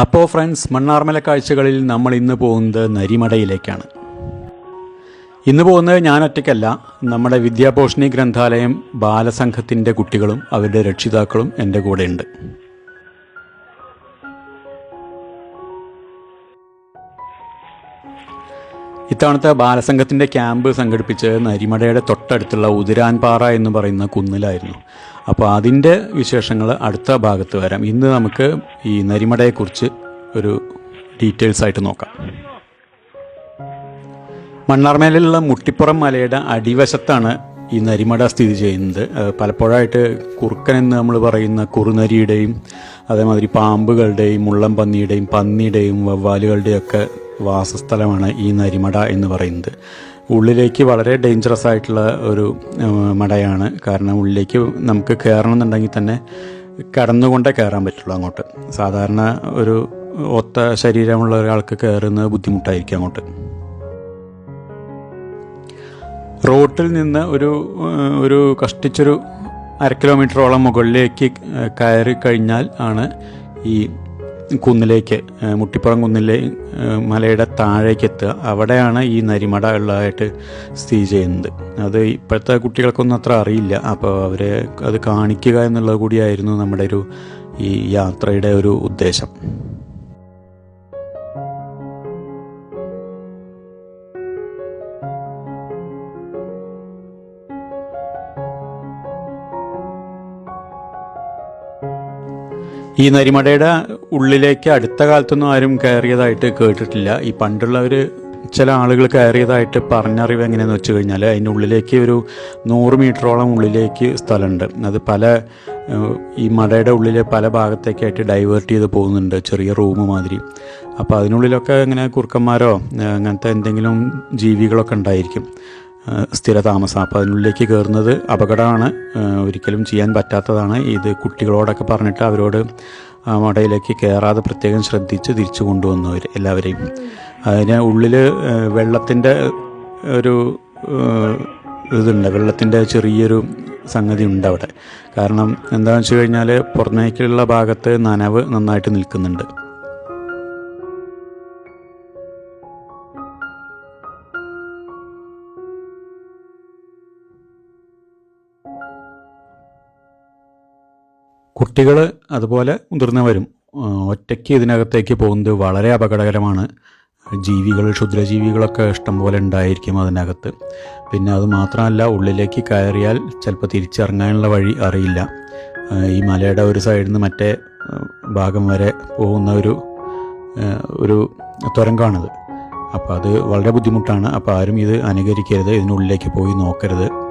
അപ്പോൾ ഫ്രണ്ട്സ് മണ്ണാർമല കാഴ്ചകളിൽ നമ്മൾ ഇന്ന് പോകുന്നത് നരിമടയിലേക്കാണ്. ഇന്ന് പോകുന്നത് ഞാൻ ഒറ്റയ്ക്കല്ല. നമ്മുടെ വിദ്യാഭോഷണി ഗ്രന്ഥാലയം ബാലസംഘത്തിന്റെ കുട്ടികളും അവരുടെ രക്ഷിതാക്കളും എന്റെ കൂടെയുണ്ട്. ഇത്തവണത്തെ ബാലസംഘത്തിന്റെ ക്യാമ്പ് സംഘടിപ്പിച്ചത് നരിമടയുടെ തൊട്ടടുത്തുള്ള ഉതിരാൻപാറ എന്ന് പറയുന്ന കുന്നിലായിരുന്നു. അപ്പോൾ അതിന്റെ വിശേഷങ്ങൾ അടുത്ത ഭാഗത്ത് വരാം. ഇന്ന് നമുക്ക് ഈ നരിമടയെക്കുറിച്ച് ഒരു ഡീറ്റെയിൽസ് ആയിട്ട് നോക്കാം. മണ്ണാർമേലുള്ള മുട്ടിപ്പുറം മലയുടെ അടിവശത്താണ് ഈ നരിമട സ്ഥിതി ചെയ്യുന്നത്. പലപ്പോഴായിട്ട് കുറുക്കൻ എന്ന് നമ്മൾ പറയുന്ന കുറുനരിയുടെയും അതേമാതിരി പാമ്പുകളുടെയും മുള്ളം പന്നിയുടെയും പന്നിയുടെയും വവ്വാലുകളുടെയും ഒക്കെ വാസസ്ഥലമാണ് ഈ നരിമട എന്ന് പറയുന്നത്. ഉള്ളിലേക്ക് വളരെ ഡേഞ്ചറസ് ആയിട്ടുള്ള ഒരു മടയാണ്. കാരണം ഉള്ളിലേക്ക് നമുക്ക് കയറണമെന്നുണ്ടെങ്കിൽ തന്നെ കടന്നുകൊണ്ടേ കയറാൻ പറ്റുള്ളൂ അങ്ങോട്ട്. സാധാരണ ഒരു ഒത്ത ശരീരമുള്ള ഒരാൾക്ക് കയറുന്നത് ബുദ്ധിമുട്ടായിരിക്കും അങ്ങോട്ട്. റോട്ടിൽ നിന്ന് ഒരു ഒരു കഷ്ടിച്ചൊരു അര കിലോമീറ്ററോളം മുകളിലേക്ക് കയറി കഴിഞ്ഞാൽ ആണ് ഈ കുന്നിലേക്ക് മുട്ടിപ്പുറം കുന്നിലെ മലയുടെ താഴേക്ക് എത്തുക അവിടെയാണ് ഈ നരിമട ഉള്ളതായിട്ട് സ്ഥിതി ചെയ്യുന്നത്. അത് ഇപ്പോഴത്തെ കുട്ടികൾക്കൊന്നും അത്ര അറിയില്ല. അപ്പോൾ അവരെ അത് കാണിക്കുക എന്നുള്ളത് കൂടിയായിരുന്നു നമ്മുടെ ഒരു ഈ യാത്രയുടെ ഒരു ഉദ്ദേശം. ഈ നരിമടയുടെ ഉള്ളിലേക്ക് അടുത്ത കാലത്തൊന്നും ആരും കയറിയതായിട്ട് കേട്ടിട്ടില്ല. ഈ പണ്ടുള്ളവർ ചില ആളുകൾ കയറിയതായിട്ട് പറഞ്ഞറിവ് എങ്ങനെയാണെന്ന് വെച്ച് കഴിഞ്ഞാൽ അതിന്റെ ഉള്ളിലേക്ക് ഒരു നൂറ് മീറ്ററോളം ഉള്ളിലേക്ക് സ്ഥലമുണ്ട്. അത് പല ഈ മടയുടെ ഉള്ളിലെ പല ഭാഗത്തേക്കായിട്ട് ഡൈവേർട്ട് ചെയ്ത് പോകുന്നുണ്ട്. ചെറിയ റൂം മാതിരി. അപ്പോൾ അതിനുള്ളിലൊക്കെ ഇങ്ങനെ കുറുക്കന്മാരോ അങ്ങനത്തെ എന്തെങ്കിലും ജീവികളൊക്കെ ഉണ്ടായിരിക്കും. സ്ഥിര താമസം അപ്പോൾ അതിനുള്ളിലേക്ക് കയറുന്നത് അപകടമാണ്. ഒരിക്കലും ചെയ്യാൻ പറ്റാത്തതാണ്. ഇത് കുട്ടികളോടൊക്കെ പറഞ്ഞിട്ട് അവരോട് മടയിലേക്ക് കയറാതെ പ്രത്യേകം ശ്രദ്ധിച്ച് തിരിച്ചു കൊണ്ടുവന്നവർ എല്ലാവരെയും. അതിന് ഉള്ളിൽ വെള്ളത്തിന്റെ ഒരു ഇതുണ്ട്. വെള്ളത്തിന്റെ ചെറിയൊരു സംഗതി ഉണ്ട് അവിടെ. കാരണം എന്താണെന്ന് വെച്ച് കഴിഞ്ഞാൽ പുറമേക്കുള്ള ഭാഗത്ത് നനവ് നന്നായിട്ട് നിൽക്കുന്നുണ്ട്. കുട്ടികൾ അതുപോലെ മുതിർന്നവരും ഒറ്റയ്ക്ക് ഇതിനകത്തേക്ക് പോകുന്നത് വളരെ അപകടകരമാണ്. ജീവികൾ ക്ഷുദ്രജീവികളൊക്കെ ഇഷ്ടംപോലെ ഉണ്ടായിരിക്കും അതിനകത്ത്. പിന്നെ അത് മാത്രമല്ല ഉള്ളിലേക്ക് കയറിയാൽ ചിലപ്പോൾ തിരിച്ചിറങ്ങാനുള്ള വഴി അറിയില്ല. ഈ മലയുടെ ഒരു സൈഡിൽ നിന്ന് മറ്റേ ഭാഗം വരെ പോകുന്ന ഒരു ഒരു തുരങ്കമാണിത് അപ്പോൾ അത് വളരെ ബുദ്ധിമുട്ടാണ്. അപ്പോൾ ആരും ഇത് അനുകരിക്കരുത്. ഇതിനുള്ളിലേക്ക് പോയി നോക്കരുത്.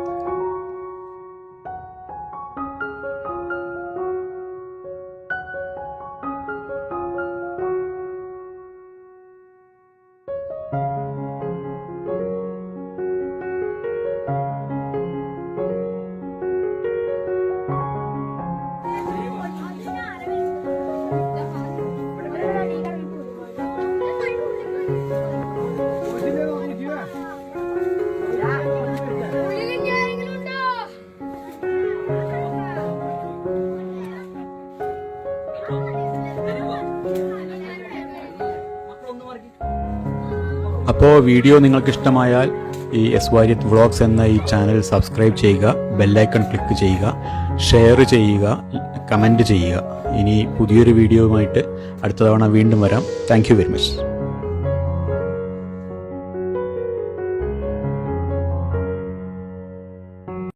അപ്പോൾ വീഡിയോ നിങ്ങൾക്ക് ഇഷ്ടമായാൽ ഈ എസ് വാര്യത്ത് വ്ളോഗ്സ് എന്ന ഈ ചാനൽ സബ്സ്ക്രൈബ് ചെയ്യുക ബെല്ലൈക്കൺ ക്ലിക്ക് ചെയ്യുക ഷെയർ ചെയ്യുക കമന്റ് ചെയ്യുക. ഇനി പുതിയൊരു വീഡിയോയുമായിട്ട് അടുത്ത തവണ വീണ്ടും വരാം. Thank very much